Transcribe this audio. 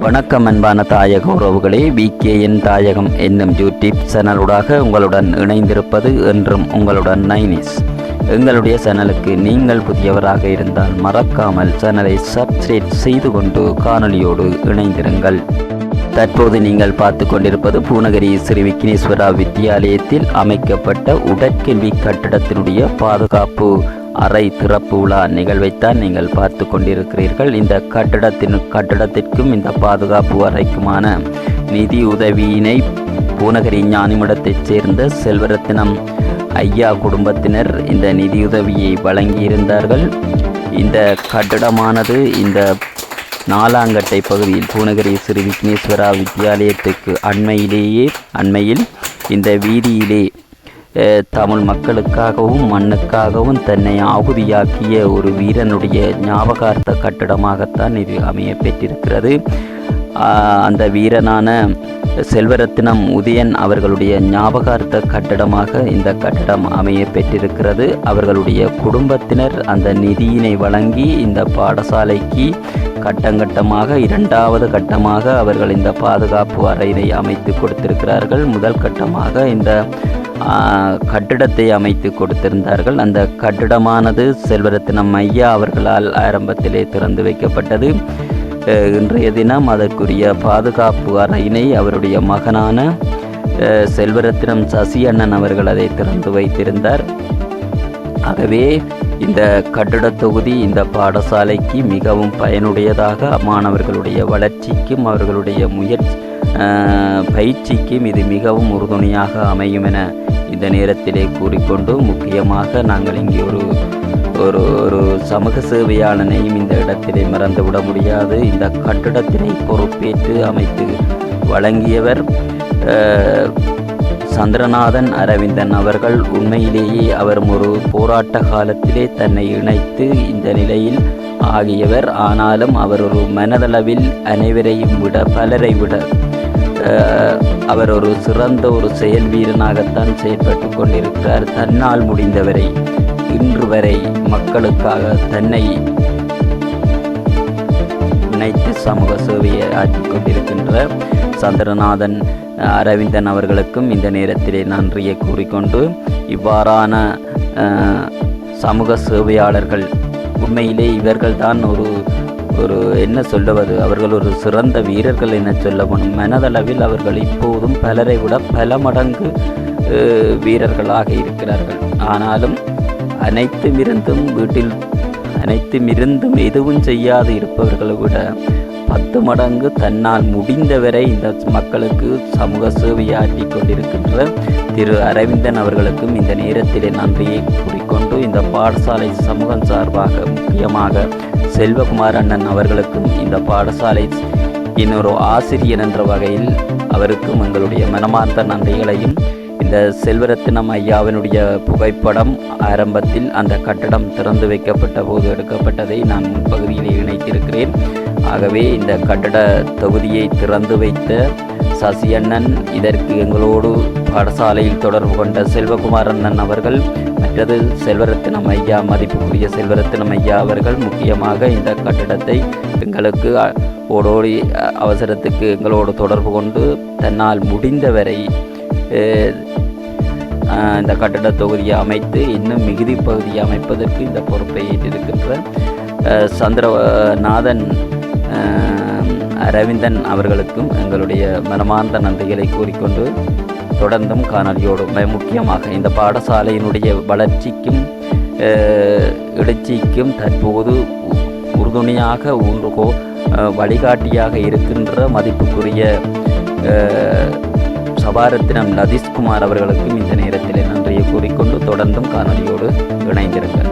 வணக்கம் அன்பான தாயக உறவுகளே விகேஎன் தாயகம் என்னும் யூடியூப் சேனலுடாக உங்களுடன் இணைந்திருப்பது என்றும் உங்களுடன் நைனிஸ். எங்களுடைய சேனலுக்கு நீங்கள் புதியவராக இருந்தால் மறக்காமல் சேனலை சப்ஸ்கிரைப் செய்து கொண்டு காணொளியோடு இணைந்திருங்கள். தற்போது நீங்கள் பார்த்து கொண்டிருப்பது பூநகரி ஸ்ரீ விக்னேஸ்வரா வித்தியாலயத்தில் அமைக்கப்பட்ட உடற்கல்வி கட்டிடத்தினுடைய பாதுகாப்பு அறை திறப்பு விழா நிகழ்வைத்தான் நீங்கள் பார்த்து கொண்டிருக்கிறீர்கள். இந்த கட்டடத்தின் கட்டடத்திற்கும் இந்த பாதுகாப்பு அறைக்குமான நிதி உதவியினை பூநகரி ஞானிமடத்தைச் சேர்ந்த செல்வரத்தினம் ஐயா குடும்பத்தினர் இந்த நிதியுதவியை வழங்கியிருந்தார்கள். இந்த கட்டிடமானது இந்த நாலாங்கட்டை பகுதியில் பூநகரி ஸ்ரீ விக்னேஸ்வரா வித்யாலயத்துக்கு அண்மையிலேயே அண்மையில் இந்த வீதியிலே தமிழ் மக்களுக்காகவும் மண்ணுக்காகவும் தன்னை ஆகுதியாக்கிய ஒரு வீரனுடைய ஞாபகார்த்த கட்டிடமாகத்தான் இது அமைய பெற்றிருக்கிறது. அந்த வீரனான செல்வரத்தினம் உதயன் அவர்களுடைய ஞாபகார்த்த கட்டிடமாக இந்த கட்டிடம் அமைய பெற்றிருக்கிறது. அவர்களுடைய குடும்பத்தினர் அந்த நிதியினை வழங்கி இந்த பாடசாலைக்கு கட்டங்கட்டமாக இரண்டாவது கட்டமாக அவர்கள் இந்த பாதுகாப்பு அறையினை அமைத்து கொடுத்திருக்கிறார்கள். முதல் கட்டமாக இந்த கட்டிடத்தை அமைத்து கொடுத்திருந்தார்கள். அந்த கட்டிடமானது செல்வரத்தினம் ஐயா அவர்களால் ஆரம்பத்திலே திறந்து வைக்கப்பட்டது. இன்றைய தினம் அதற்குரிய பாதுகாப்பு அறையினை அவருடைய மகனான செல்வரத்தினம் சசி அண்ணன் அவர்கள் அதை திறந்து வைத்திருந்தார். ஆகவே இந்த கட்டிடத் தொகுதி இந்த பாடசாலைக்கு மிகவும் பயனுடையதாக மாணவர்களுடைய வளர்ச்சிக்கும் அவர்களுடைய முயற்சி பயிற்சிக்கும் இது மிகவும் உறுதுணையாக அமையும் என இந்த நேரத்திலே கூறிக்கொண்டு முக்கியமாக நாங்கள் இங்கே ஒரு ஒரு ஒரு சமூக சேவையாளனையும் இந்த இடத்திலே மறந்துவிட முடியாது. இந்த கட்டிடத்தினை பொறுப்பேற்று அமைத்து வழங்கியவர் சந்திரநாதன் அரவிந்தன் அவர்கள். உண்மையிலேயே அவர் ஒரு போராட்ட காலத்திலே தன்னை இணைத்து இந்த நிலையில் ஆகியவர். ஆனாலும் அவர் ஒரு மனதளவில் அனைவரையும் விட பலரை விட அவர் ஒரு சிறந்த ஒரு செயல் வீரனாகத்தான் செயல்பட்டு கொண்டிருக்கிறார். தன்னால் முடிந்தவரை இன்று வரை மக்களுக்காக தன்னை இணைத்து சமூக சேவையை ஆற்றிக் கொண்டிருக்கின்ற சந்திரநாதன் அரவிந்தன் அவர்களுக்கும் இந்த நேரத்திலே நன்றியை கூறிக்கொண்டு இவ்வாறான சமூக சேவையாளர்கள் உண்மையிலே இவர்கள்தான் ஒரு ஒரு என்ன சொல்லுவது? அவர்கள் ஒரு சிறந்த வீரர்கள் என சொல்ல மனதளவில் அவர்கள் இப்போதும் பலரை விட பல மடங்கு வீரர்களாக இருக்கிறார்கள். ஆனாலும் அனைத்தும் இருந்தும் வீட்டில் அனைத்தும் இருந்தும் எதுவும் செய்யாது இருப்பவர்களை விட பத்து மடங்கு தன்னால் முடிந்தவரை இந்த மக்களுக்கு சமூக சேவையாற்றி கொண்டிருக்கின்ற திரு அரவிந்தன் அவர்களுக்கும் இந்த நேரத்திலே நன்றியை கூறிக்கொண்டு இந்த பாடசாலை சமூகம் சார்பாக முக்கியமாக செல்வகுமார் அண்ணன் அவர்களுக்கும் இந்த பாடசாலை இன்னொரு ஆசிரியர் என்ற வகையில் அவருக்கும் எங்களுடைய மனமார்ந்த நன்றிகளையும் இந்த செல்வரத்தினம் ஐயாவினுடைய புகைப்படம் ஆரம்பத்தில் அந்த கட்டடம் திறந்து வைக்கப்பட்ட போது எடுக்கப்பட்டதை நான் முன்பகுதியில் இணைத்திருக்கிறேன். ஆகவே இந்த கட்டட தொகுதியை திறந்து வைத்த சசி அண்ணன் இதற்கு எங்களோடு பாடசாலையில் தொடர்பு கொண்ட செல்வகுமார் அண்ணன் அவர்கள் மற்றது செல்வரத்தினம் ஐயா மதிப்புக்குரிய செல்வரத்தினம் ஐயா அவர்கள் முக்கியமாக இந்த கட்டிடத்தை எங்களுக்கு ஓடோடி அவசரத்துக்கு எங்களோடு தொடர்பு கொண்டு தன்னால் முடிந்தவரை இந்த கட்டிட தொகுதியை அமைத்து இன்னும் மிகுதி பகுதியை அமைப்பதற்கு இந்த பொறுப்பை ஏற்றிருக்கின்ற சந்திரநாதன் அரவிந்தன் அவர்களுக்கும் எங்களுடைய மனமார்ந்த நன்றிகளை கூறிக்கொண்டு தொடர்ந்தும் காணொலியோடும் மிக முக்கியமாக இந்த பாடசாலையினுடைய வளர்ச்சிக்கும் எழுச்சிக்கும் தற்போது உறுதுணையாக ஊன்றுகோ வழிகாட்டியாக இருக்கின்ற மதிப்புக்குரிய சபாரத்தினம் லதீஷ்குமார் அவர்களுக்கும் இந்த நேரத்தில் நன்றியை கூறிக்கொண்டு தொடர்ந்தும் காணொலியோடு இணைந்திருங்கள்.